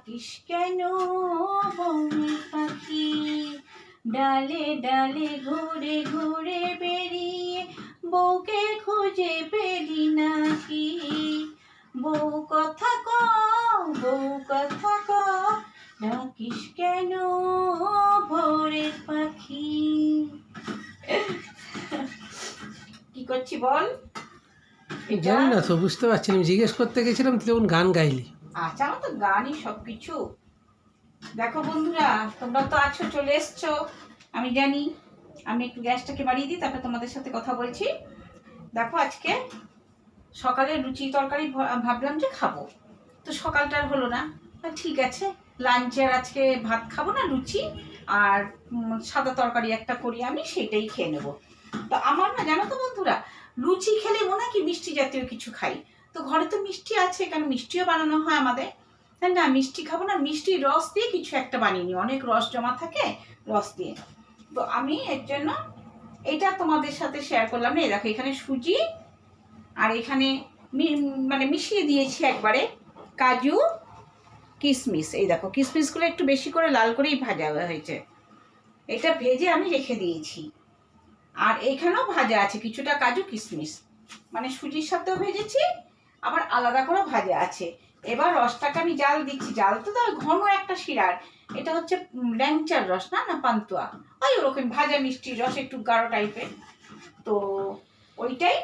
ডাকিস কেন বনে পাখি? ডালে ডালে ঘুরে ঘুরে বেরিয়ে বউকে খুঁজে পেলি নাকি? বউ কথা ক বউ কথা ক ডাকিস কেন ভোরের পাখি? কি করছি বল? জানি না তো বুঝতে পারছি আমি জিজ্ঞেস করতে গেছিলাম তুই তখন গান গাইলি। আচ্ছা আমার তো গানই সব কিছু দেখো বন্ধুরা, তোমরা তো আছো, চলে এসছো। আমি জানি, আমি একটু গ্যাসটাকে বাড়িয়ে দিই, তারপরে তোমাদের সাথে কথা বলছি। দেখো, আজকে সকালে লুচি তরকারি ভাবলাম যে খাব। তো সকালটা আর হলো না। ঠিক আছে লাঞ্চে আর আজকে ভাত খাব না, লুচি, আর সাদা তরকারি একটা করি আমি, সেটাই খেয়ে নেব। তো আমার না, জানো তো বন্ধুরা, লুচি খেলে মনে কি মিষ্টি জাতীয় কিছু খাই। তো ঘরে তো মিষ্টি আছে কারণ মিষ্টিও বানানো হয় আমাদের? তাই না? মিষ্টি খাব না, মিষ্টি রস দিয়ে কিছু একটা বানিয়ে নিই। অনেক রস জমা থাকে, রস দিয়ে। তো আমি এর জন্য এটা তোমাদের সাথে শেয়ার করলাম না। এই দেখো, এখানে সুজি আর এখানে মানে মিশিয়ে দিয়েছি একবারে কাজু কিশমিশ এই দেখো কিশমিশগুলো একটু বেশি করে লাল করেই ভাজা হয়েছে। এটা ভেজে আমি রেখে দিয়েছি। আর এখানেও ভাজা আছে, কিছুটা কাজু কিশমিশ মানে সুজির সাথেও ভেজেছি আবার আলাদা করে ভাজা আছে। এবার রসটাকে আমি জাল দিচ্ছি। জাল তো তো ঘন একটা শিরার। এটা হচ্ছে ল্যাংচার রস, না না, পান্তুয়া? ওই ওরকম ভাজা মিষ্টি রস একটু গাঢ় টাইপের তো ওইটাই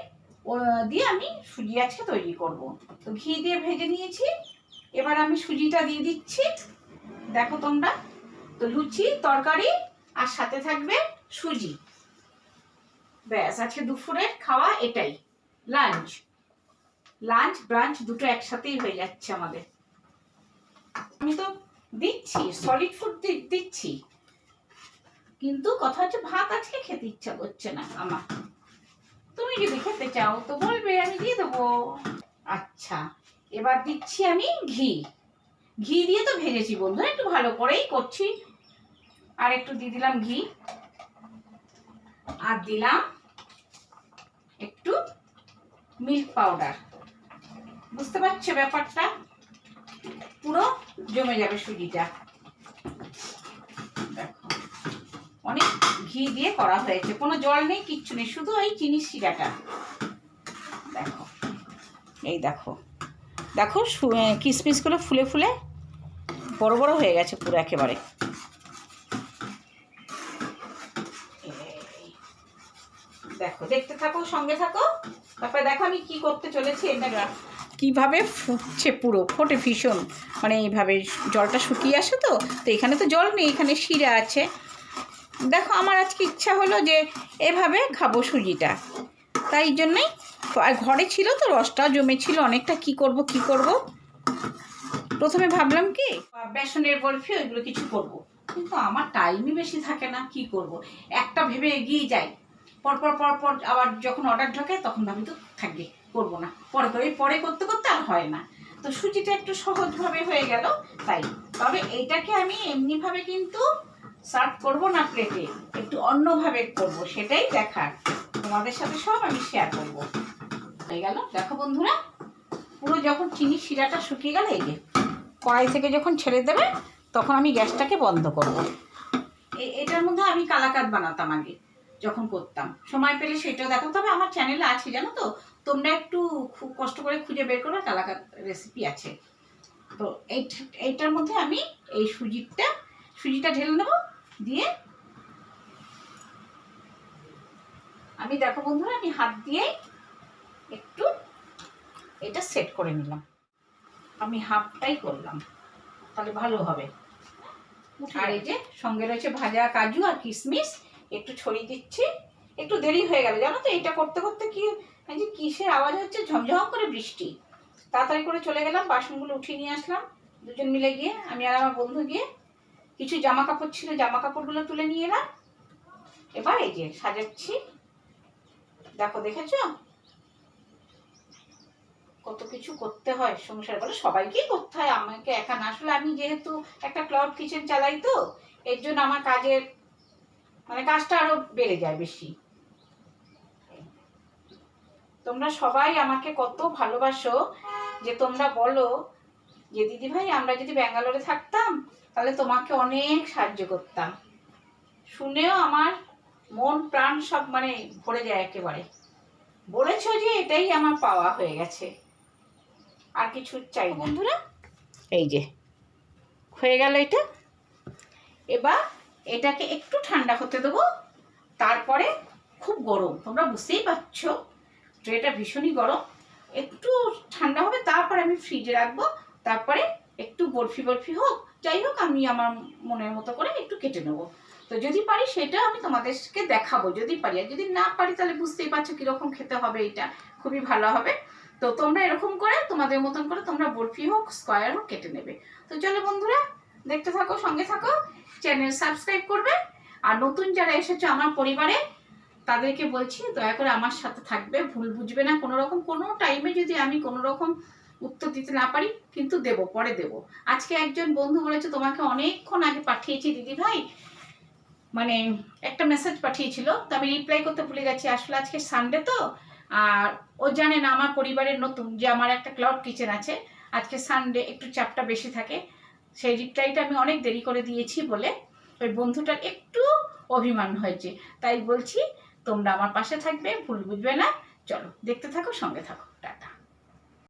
দিয়ে আমি সুজি আজকে তৈরি করব। তো ঘি দিয়ে ভেজে নিয়েছি। এবার আমি সুজিটা দিয়ে দিচ্ছি। দেখো তোমরা, তো লুচি, তরকারি, আর সাথে থাকবে সুজি। ব্যাস, আজকে দুপুরের খাওয়া এটাই। লাঞ্চ। লাঞ্চ ব্রাঞ্চ দুটো একসাথেই হয়ে যাচ্ছে আমাদের। আমি তো দিচ্ছি সলিড ফুড দিচ্ছি। কিন্তু কথা হচ্ছে ভাত আজকে খেতে ইচ্ছা করছে না আমার। তুমি যদি খেতে চাও তো বলবে, আমি দিয়ে দেবো। আচ্ছা এবার দিচ্ছি আমি ঘি। ঘি দিয়ে তো ভেজেছি বন্ধু একটু ভালো করেই করছি। আর একটু দিয়ে দিলাম ঘি। আর দিলাম একটু মিল্ক পাউডার বুঝতে পারছ ব্যাপারটা? পুরো জমে যাবে সুজিটা। দেখো, অনেক ঘি দিয়ে করা হয়েছে, কোনো জল নেই, কিচ্ছু নেই, শুধু এই চিনি শিরাটা। দেখো, এই দেখো দেখো কিশমিশগুলো ফুলে ফুলে বড় বড় হয়ে গেছে পুরো একেবারে। দেখো, দেখতে থাকো, সঙ্গে থাকো। তারপরে দেখো আমি কি করতে চলেছি, এটা কীভাবে ফুটছে পুরো, ফোটে ভীষণ। মানে এইভাবে জলটা শুকিয়ে আসে তো তো এখানে তো জল নেই, এখানে শিরা আছে। দেখো, আমার আজকে ইচ্ছা হলো যে এভাবে খাব সুজিটা। তাই জন্যই আর ঘরে ছিল তো, রসটা জমেছিল অনেকটা, কি করব কি করব? প্রথমে ভাবলাম কি, বেসনের বরফি, ওইগুলো কিছু করব। কিন্তু আমার টাইমই বেশি থাকে না, কি করব? একটা ভেবে এগিয়ে যাই। পরপর পরপর আবার যখন অর্ডার ঢোকে, তখন ভাবি তো, থাকবে। করব না। পরে করে পরে করতে করতে আর হয় না। তো সুজিটা একটু সহজভাবে হয়ে গেল, তাই। তবে এইটাকে আমি এমনিভাবে কিন্তু সার্ভ করব না প্লেটে, একটু অন্যভাবে করব, সেটাই দেখার। তোমাদের সাথে সব আমি শেয়ার করব। হয়ে গেল। দেখো বন্ধুরা, পুরো যখন চিনি শিরাটা শুকিয়ে গেল, এই যে কড়াই থেকে যখন ছেড়ে দেবে, তখন আমি গ্যাসটাকে বন্ধ করব। এটার মধ্যে আমি কালাকাত বানাতাম আগে, যখন করতাম। সময় পেলে সেটাও দেখো তবে আমার চ্যানেলে আছে, জানো তো? তোমরা একটু খুব কষ্ট করে খুঁজে বের করো কালাকাত রেসিপি আছে। তো এই এইটার মধ্যে আমি এই সুজিটা সুজিটা ঢেলে নেব দিয়ে আমি দেখো বন্ধুরা আমি হাত দিয়ে একটু এটা সেট করে নিলাম। আমি হাফটাই করলাম তাহলে ভালো হবে। আর এই যে সঙ্গে রয়েছে ভাজা কাজু আর কিশমিশ একটু ছড়িয়ে দিচ্ছি একটু দেরি হয়ে গেল। জানো তো এটা করতে করতে কি এই যে কিসের আওয়াজ হচ্ছে? ঝমঝম করে বৃষ্টি। তাড়াতাড়ি করে চলে গেলাম, বাসনগুলো উঠিয়ে নিয়ে আসলাম। দুজন মিলে গিয়ে, আমি আর আমার বন্ধু গিয়ে কিছু জামা কাপড় ছিল জামা কাপড়গুলো তুলে নিয়ে এলাম। এবার এই যে সাজাচ্ছি। দেখো, দেখেছ? কত কিছু করতে হয় সংসার। বলে, সবাইকেই করতে হয়। আমাকে একা না। আসলে আমি যেহেতু একটা ক্লাউড কিচেন চালাই তো, এর জন্য আমার কাজের মানে কাজটা আরও বেড়ে যায় বেশি। তোমরা সবাই আমাকে কত ভালোবাসো যে তোমরা বলো যে দিদি ভাই আমরা যদি ব্যাঙ্গালোরে থাকতাম তাহলে তোমাকে অনেক সাহায্য করতাম। শুনেও আমার মন প্রাণ সব মানে ভরে যায় একেবারে। বলেছ যে এটাই আমার পাওয়া হয়ে গেছে। আর কিছু চাই বন্ধুরা এই যে হয়ে গেল এটা। এবার এটাকে একটু ঠান্ডা হতে দেবো তারপরে খুব গরম। তোমরা বুঝতেই পারছ। ট্রেটা ভীষণই গরম। একটু ঠান্ডা হবে, তারপরে আমি ফ্রিজে রাখব। তারপরে একটু বরফি বরফি হোক, যাই হোক, আমি আমার মনের মতো করে একটু কেটে নেব। তো যদি পারি সেটা আমি তোমাদেরকে দেখাবো, যদি পারি। আর যদি না পারি, তাহলে বুঝতেই পারছ কীরকম খেতে হবে এটা। খুবই ভালো হবে। তো তোমরা এরকম করে, তোমাদের মতন করে তোমরা বরফি হোক স্কোয়ার হোক কেটে নেবে। তো চলো বন্ধুরা, দেখতে থাকো, সঙ্গে থাকো চ্যানেল সাবস্ক্রাইব করবে। আর নতুন যারা এসেছ আমার পরিবারে তাদেরকে বলছি, দয়া করে আমার সাথে থাকবে, ভুল বুঝবে না। কোনো রকম, কোনো টাইমে যদি আমি কোনো রকম উত্তর দিতে না পারি, কিন্তু দেব, পরে দেব। আজকে একজন বন্ধু বলেছে, তোমাকে অনেকক্ষণ আগে পাঠিয়েছি দিদি ভাই। মানে একটা মেসেজ পাঠিয়েছিল, তো আমি রিপ্লাই করতে ভুলে গেছি। আসলে আজকে সানডে তো, আর ও জানে না আমার পরিবারের নতুন, যে আমার একটা ক্লাউড কিচেন আছে। আজকে সানডে একটু চাপটা বেশি থাকে। সেই রিপ্লাইটা আমি অনেক দেরি করে দিয়েছি বলে ওই বন্ধুটার একটু অভিমান হয়েছে। তাই বলছি তোমরা আমার পাশে থাকবে ভুল বুঝবে না। চলো দেখতে থাকো সঙ্গে থাকো।